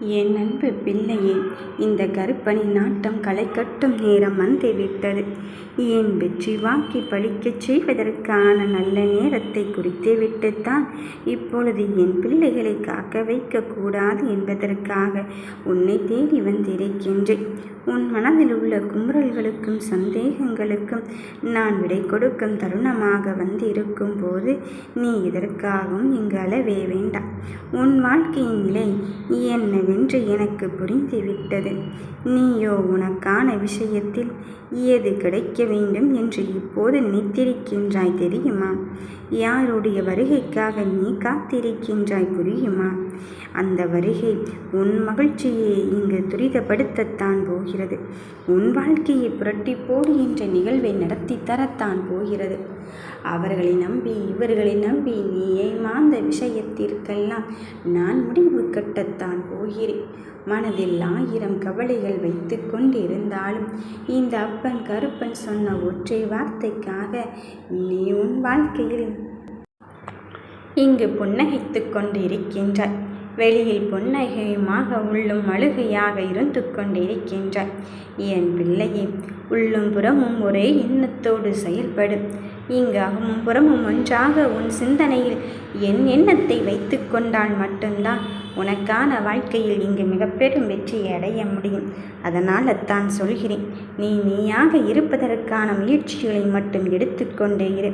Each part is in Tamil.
என் அன்பு பிள்ளையே இந்த கருப்பணி நாட்டம் களைக்கட்டும் நேரம் வந்துவிட்டது. என் வெற்றி வாக்கி பழிக்கச் செய்வதற்கான நல்ல நேரத்தை குறித்து விட்டுத்தான் இப்பொழுது என் பிள்ளைகளை காக்க வைக்கக்கூடாது என்பதற்காக உன்னை தேடி வந்திருக்கின்றேன். உன் மனதில் உள்ள குமுறல்களுக்கும் சந்தேகங்களுக்கும் நான் விடை கொடுக்கும் தருணமாக வந்திருக்கும் போது நீ இதற்காகவும் இங்கு அளவே வேண்டாம். உன் வாழ்க்கையின் நிலை என்று எனக்கு புரிந்துவிட்டது. நீயோ உனக்கான விஷயத்தில் ஏது கிடைக்க வேண்டும் என்று இப்போது நினைத்திருக்கின்றாய் தெரியுமா? யாருடைய வருகைக்காக நீ காத்திருக்கின்றாய் புரியுமா? அந்த வருகை உன் மகிழ்ச்சியை இங்கு துரிதப்படுத்தத்தான் போகிறது. உன் வாழ்க்கையை புரட்டி போடு என்ற நிகழ்வை நடத்தி தரத்தான் போகிறது. அவர்களை நம்பி இவர்களை நம்பி நீ ஏமாந்த விஷயத்திற்கெல்லாம் நான் முடிவு கட்டத்தான் போகிறேன். மனதில் ஆயிரம் கவலைகள் வைத்து கொண்டிருந்தாலும் இந்த அப்பன் கருப்பன் சொன்ன ஒற்றை வார்த்தைக்காக நீ உன் வாழ்க்கையில் இங்கு புன்னகைத்து கொண்டிருக்கின்றாய் வெளியில் புன்னகையுமாக உள்ளும் அழுகையாக இருந்து கொண்டிருக்கின்றாய் என் பிள்ளையே உள்ளும் புறமும் ஒரே எண்ணத்தோடு செயல்படும் இங்கு அகமும் புறமும் ஒன்றாக உன் சிந்தனையில் என் எண்ணத்தை வைத்து கொண்டால் மட்டும்தான் உனக்கான வாழ்க்கையில் இங்கு மிக பெரும் வெற்றியை அடைய முடியும். அதனால் தான் சொல்கிறேன். நீ நீயாக இருப்பதற்கான முயற்சிகளை மட்டும் எடுத்துக்கொண்டே இரு.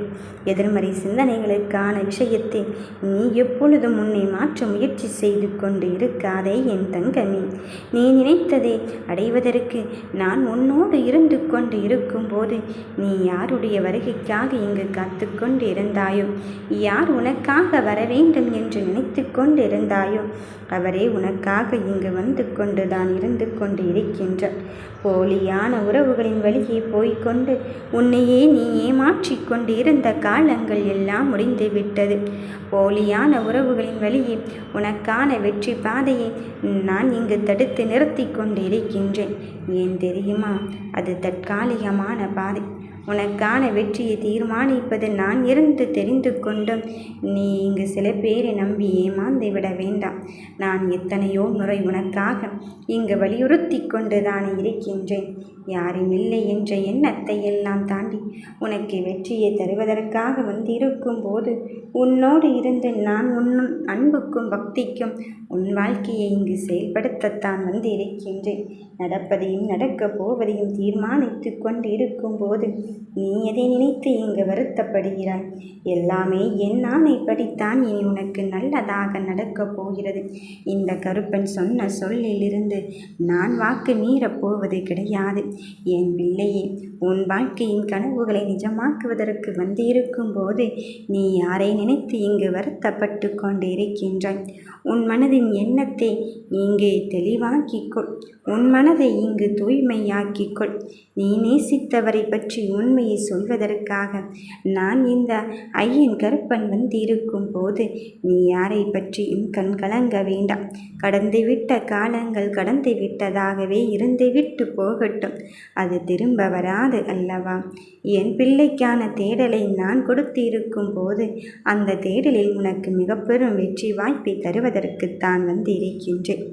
எதிர்மறை சிந்தனைகளுக்கான விஷயத்தை நீ எப்பொழுதும் உன்னை மாற்ற முயற்சி செய்து கொண்டு இருக்காதே என் தங்கமி. நீ நினைத்ததை அடைவதற்கு நான் உன்னோடு இருந்து கொண்டு இருக்கும்போது நீ யாருடைய வருகைக்காக இங்கு காத்து கொண்டு இருந்தாயோ யார் உனக்காக வர வேண்டும் என்று நினைத்து கொண்டு இருந்தாயோ அவரே உனக்காக இங்கு வந்து கொண்டு தான் இருந்து கொண்டு இருக்கின்றார். போலியான உறவுகளின் வழியே போய்கொண்டு உன்னையே நீ ஏமாற்றிக் கொண்டு இருந்த காலங்கள் எல்லாம் முடிந்து விட்டது. போலியான உறவுகளின் வழியே உனக்கான வெற்றி பாதையை நான் இங்கு தடுத்து நிறுத்தி கொண்டு இருக்கின்றேன் ஏன் தெரியுமா? அது தற்காலிகமான பாதை. உனக்கான வெற்றியை தீர்மானிப்பது நான் இருந்து தெரிந்து கொண்டும் நீ இங்கு சில பேரை நம்பி ஏமாந்து விட வேண்டாம். நான் எத்தனையோ முறை உனக்காக இங்கு வலியுறுத்தி கொண்டு தான் இருக்கின்றேன். யாரும் இல்லை என்ற எண்ணத்தை எல்லாம் தாண்டி உனக்கு வெற்றியை தருவதற்காக வந்திருக்கும் போது உன்னோடு இருந்து நான் உன் அன்புக்கும் பக்திக்கும் உன் வாழ்க்கையை இங்கு செயல்படுத்தத்தான் வந்து இருக்கின்றேன் நடப்பதையும் நடக்கப் போவதையும் தீர்மானித்து கொண்டு இருக்கும் போது நீ எதை நினைத்து இங்கு வருத்தப்படுகிறாய்? எல்லாமே என் ஆணைப்படித்தான் இனி உனக்கு நல்லதாக நடக்கப் போகிறது. இந்த கருப்பன் சொன்ன சொல்லிலிருந்து நான் வாக்கு மீறப் போவது கிடையாது. என் பிள்ளையே உன் வாழ்க்கையின் கனவுகளை நிஜமாக்குவதற்கு வந்திருக்கும் போது நீ யாரை நினைத்து இங்கு வருத்தப்பட்டு கொண்டிருக்கின்றாய்? உன் மனதின் எண்ணத்தை இங்கே தெளிவாக்கிக்கொள் உன் மனதை இங்கு தூய்மையாக்கிக்கொள் நீ நேசித்தவரை பற்றி உண்மையை சொல்வதற்காக. நான் இந்த ஐயன் கருப்பன் வந்திருக்கும் போது நீ யாரை பற்றியும் கண் கலங்க வேண்டாம். கடந்துவிட்ட காலங்கள் கடந்து விட்டதாகவே இருந்துவிட்டு போகட்டும். அது திரும்ப வராது அல்லவா? என் பிள்ளைக்கான தேடலை நான் கொடுத்திருக்கும் போது அந்த தேடலில் உனக்கு மிக பெரும் வெற்றி வாய்ப்பை தருவதற்குத்தான் வந்து இருக்கின்றேன்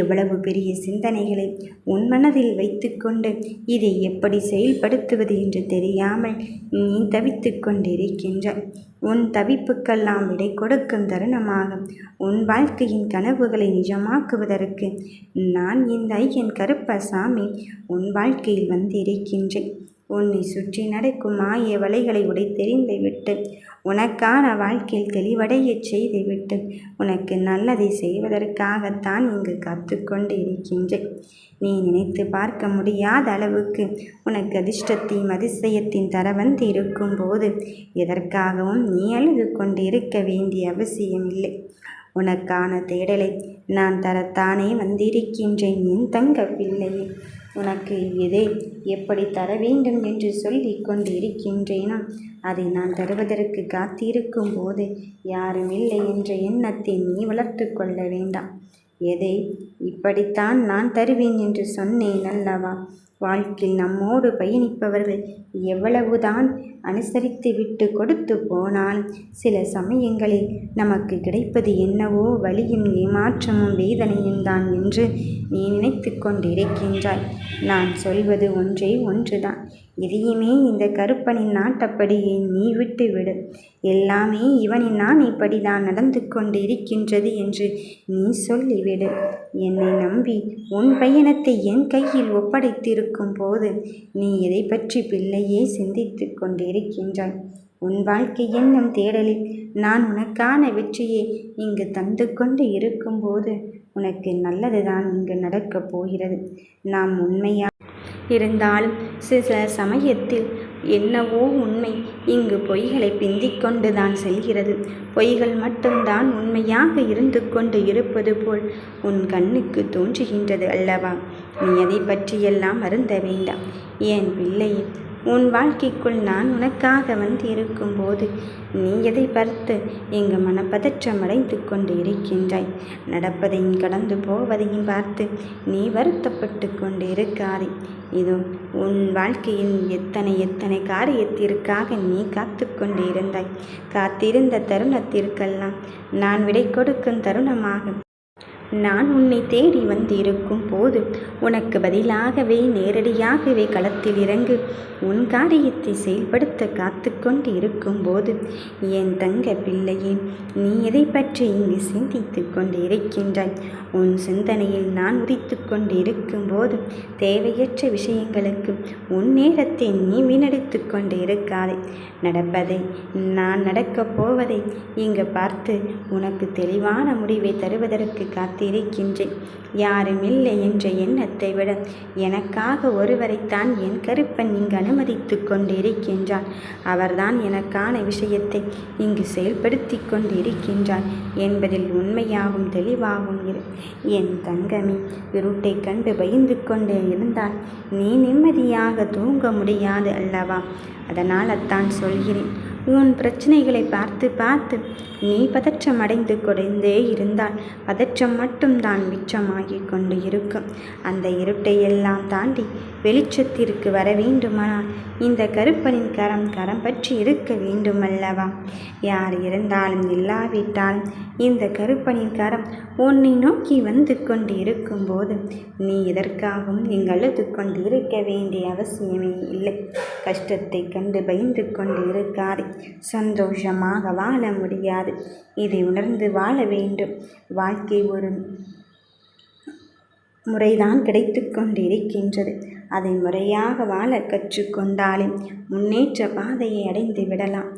எவ்வளவு பெரிய சிந்தனைகளை உன் மனதில் வைத்துக்கொண்டு இதை எப்படி செயல்படுத்துவது என்று தெரியாமல் நீ தவித்து கொண்டிருக்கின்றாய். உன் தவிப்புக்கெல்லாம் விடை கொடுக்கும் தருணமாக உன் வாழ்க்கையின் கனவுகளை நிஜமாக்குவதற்கு நான் இந்த ஐயன் கருப்பசாமி உன் வாழ்க்கையில் வந்திருக்கின்றேன். உன்னை சுற்றி நடக்கும் மாய வலைகளை உடைத்தெறிந்து விட்டு உனக்கான வாழ்க்கையில் தெளிவடையச் செய்துவிட்டு உனக்கு நல்லதை செய்வதற்காகத்தான் இங்கு காத்துக்கொண்டு இருக்கின்றேன் நீ நினைத்து பார்க்க முடியாத அளவுக்கு உனக்கு அதிர்ஷ்டத்தையும் அதிசயத்தின் தர வந்து இருக்கும்போது எதற்காகவும் நீ அழுது கொண்டு இருக்க வேண்டிய அவசியம் இல்லை உனக்கான தேடலை நான் தரத்தானே வந்திருக்கின்றேன். என் தங்க பிள்ளையே உனக்கு எதை எப்படி தர வேண்டும் என்று சொல்லி கொண்டிருக்கின்றேனா? அதை நான் தருவதற்கு காத்திருக்கும் போது யாரும் இல்லை என்ற எண்ணத்தை நீ வளர்த்து கொள்ள வேண்டாம். எதை இப்படித்தான் நான் தருவேன் என்று சொன்னேன் அல்லவா? வாழ்க்கையில் நம்மோடு பயணிப்பவர்கள் எவ்வளவுதான் அனுசரித்து விட்டு கொடுத்து போனால் சில சமயங்களில் நமக்கு கிடைப்பது என்னவோ வலியும் ஏமாற்றமும் வேதனையும் தான் என்று நீ நினைத்து கொண்டிருக்கின்றாய். நான் சொல்வது ஒன்றே ஒன்றுதான். எதையுமே இந்த கருப்பனின் நாட்டப்படியே நீ விட்டு விடு எல்லாமே இவனின் இப்படிதான் நடந்து கொண்டு இருக்கின்றது என்று நீ சொல்லிவிடு. என்னை நம்பி உன் பயணத்தை என் கையில் ஒப்படைத்திருக்கும் போது நீ எதை பற்றி பிள்ளையே சிந்தித்து கொண்டிருக்கின்றாய். உன் வாழ்க்கை என்னும் தேடலில் நான் உனக்கான வெற்றியை இங்கு தந்து கொண்டு இருக்கும்போது உனக்கு நல்லதுதான் இங்கு நடக்கப் போகிறது. நாம் உண்மையாக இருந்தாலும் சில சமயத்தில் என்னவோ உண்மை இங்கு பொய்களை பிந்திக்கொண்டு தான் செல்கிறது. பொய்கள் மட்டும்தான் உண்மையாக இருந்து கொண்டு இருப்பது போல் உன் கண்ணுக்கு தோன்றுகின்றது அல்லவா? நீ அதை பற்றியெல்லாம் அருந்த வேண்டாம். ஏன் பிள்ளையே உன் வாழ்க்கைக்குள் நான் உனக்காக வந்து இருக்கும்போது நீ எதை பார்த்து எங்கு மனப்பதற்றம் அடைந்து கொண்டு இருக்கின்றாய்? நடப்பதையும் கடந்து போவதையும் பார்த்து நீ வருத்தப்பட்டு கொண்டு இருக்காதே இதோ உன் வாழ்க்கையின் எத்தனை எத்தனை காரியத்திற்காக நீ காத்து கொண்டு இருந்தாய் காத்திருந்த தருணத்திற்கெல்லாம் நான் விடை கொடுக்கும் தருணமாக நான் உன்னை தேடி வந்திருக்கும் போது உனக்கு பதிலாகவே நேரடியாகவே களத்தில் இறங்கு. உன் காரியத்தை செயல்படுத்த காத்து கொண்டு இருக்கும்போது என் தங்க பிள்ளையே நீ எதை பற்றி இங்கு சிந்தித்து கொண்டு இருக்கின்றாய் உன் சிந்தனையில் நான் உதித்து கொண்டு இருக்கும்போது தேவையற்ற விஷயங்களுக்கு உன் நேரத்தை நீ வீணடித்து கொண்டு இருக்காதே நடப்பதை நான் நடக்கப் போவதை இங்கு பார்த்து உனக்கு தெளிவான முடிவை தருவதற்கு காத்திருக்கின்றேன். யாரும் இல்லை என்ற எண்ணத்தை விட எனக்காக ஒருவரைத்தான் என் கருப்பன் இங்கு அனுமதித்து கொண்டிருக்கின்றார் அவர்தான் எனக்கான விஷயத்தை இங்கு செயல்படுத்தி கொண்டிருக்கின்றார் என்பதில் உண்மையாகவும் தெளிவாகவும் இரு. என் தங்கமே இருட்டை கண்டு பயந்து கொண்டே இருந்தால் நீ நிம்மதியாக தூங்க முடியாது அல்லவா? அதனால் அத்தான் சொல்கிறேன் உன் பிரச்சனைகளை பார்த்து பார்த்து பார்த்து நீ பதற்றம் அடைந்து கொண்டே இருந்தால் பதற்றம் மட்டும்தான் மிச்சமாகிக் கொண்டு இருக்கும். அந்த இருட்டை எல்லாம் தாண்டி வெளிச்சத்திற்கு வர வேண்டுமானால் இந்த கருப்பனின் கரம் கரம் பற்றி இருக்க வேண்டுமல்லவா? யார் இருந்தாலும் இல்லாவிட்டாலும் இந்த கருப்பனின் கரம் உன்னை நோக்கி வந்து கொண்டு இருக்கும்போது நீ எதற்காகவும் நீங்கள் அழுது கொண்டு இருக்க வேண்டிய அவசியமே இல்லை. கஷ்டத்தை கண்டு பயந்து கொண்டு இருக்காது சந்தோஷமாக வாழ முடியாது. இதை உணர்ந்து வாழ வேண்டும். வாழ்க்கை ஒரு முறைதான் கிடைத்து கொண்டிருக்கின்றது. அதை முறையாக வாழ கற்றுக்கொண்டாலே முன்னேற்ற பாதையை அடைந்து விடலாம்.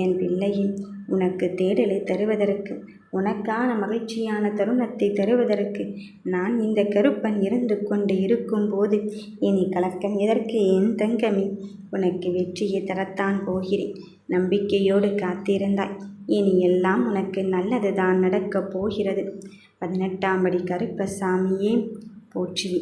என் பிள்ளையின் உனக்கு தேடலை தருவதற்கு உனக்கான மகிழ்ச்சியான தருணத்தை தருவதற்கு நான் இந்த கருப்பன் இருந்து கொண்டு இருக்கும்போது இனி கலக்கம் எதற்கு? என் தங்கமே உனக்கு வெற்றியை தரத்தான் போகிறேன். நம்பிக்கையோடு காத்திருந்தாய். இனி எல்லாம் உனக்கு நல்லது தான் நடக்கப் போகிறது. பதினெட்டாம் படி கருப்பசாமியே போற்றுவி